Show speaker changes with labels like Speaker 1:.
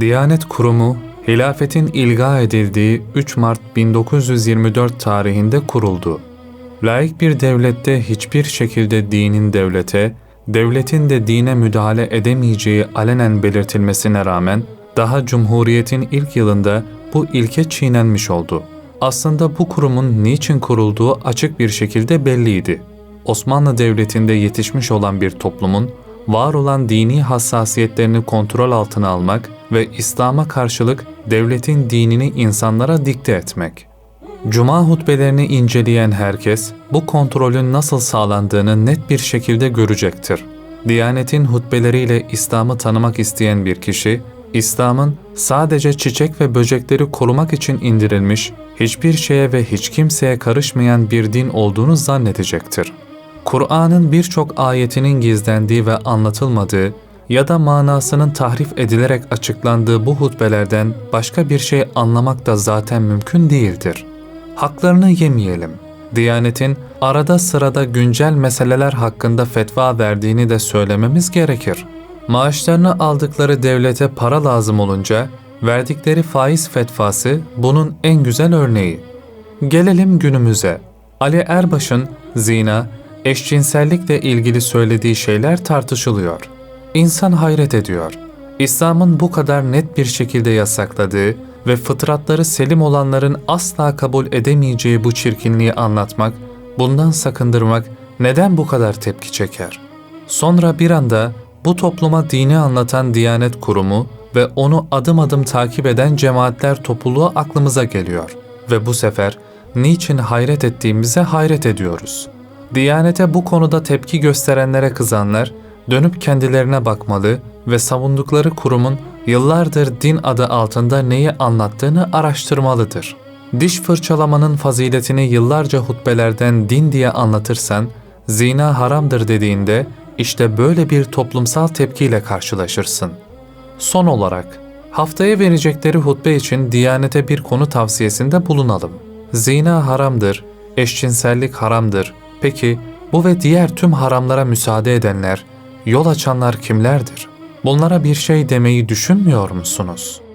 Speaker 1: Diyanet Kurumu, hilafetin ilga edildiği 3 Mart 1924 tarihinde kuruldu. Laik bir devlette hiçbir şekilde dinin devlete, devletin de dine müdahale edemeyeceği alenen belirtilmesine rağmen, daha Cumhuriyet'in ilk yılında bu ilke çiğnenmiş oldu. Aslında bu kurumun niçin kurulduğu açık bir şekilde belliydi. Osmanlı Devleti'nde yetişmiş olan bir toplumun var olan dini hassasiyetlerini kontrol altına almak ve İslam'a karşılık devletin dinini insanlara dikte etmek. Cuma hutbelerini inceleyen herkes bu kontrolün nasıl sağlandığını net bir şekilde görecektir. Diyanetin hutbeleriyle İslam'ı tanımak isteyen bir kişi, İslam'ın sadece çiçek ve böcekleri korumak için indirilmiş, hiçbir şeye ve hiç kimseye karışmayan bir din olduğunu zannedecektir. Kur'an'ın birçok ayetinin gizlendiği ve anlatılmadığı ya da manasının tahrif edilerek açıklandığı bu hutbelerden başka bir şey anlamak da zaten mümkün değildir. Haklarını yemeyelim. Diyanetin arada sırada güncel meseleler hakkında fetva verdiğini de söylememiz gerekir. Maaşlarını aldıkları devlete para lazım olunca verdikleri faiz fetvası bunun en güzel örneği. Gelelim günümüze. Ali Erbaş'ın zina, eşcinsellikle ilgili söylediği şeyler tartışılıyor. İnsan hayret ediyor. İslam'ın bu kadar net bir şekilde yasakladığı ve fıtratları selim olanların asla kabul edemeyeceği bu çirkinliği anlatmak, bundan sakındırmak neden bu kadar tepki çeker? Sonra bir anda bu topluma dini anlatan Diyanet Kurumu ve onu adım adım takip eden cemaatler topluluğu aklımıza geliyor. Ve bu sefer niçin hayret ettiğimize hayret ediyoruz. Diyanete bu konuda tepki gösterenlere kızanlar, dönüp kendilerine bakmalı ve savundukları kurumun yıllardır din adı altında neyi anlattığını araştırmalıdır. Diş fırçalamanın faziletini yıllarca hutbelerden din diye anlatırsan, zina haramdır dediğinde işte böyle bir toplumsal tepkiyle karşılaşırsın. Son olarak, haftaya verecekleri hutbe için Diyanete bir konu tavsiyesinde bulunalım. Zina haramdır, eşcinsellik haramdır. Peki bu ve diğer tüm haramlara müsaade edenler, yol açanlar kimlerdir? Bunlara bir şey demeyi düşünmüyor musunuz?''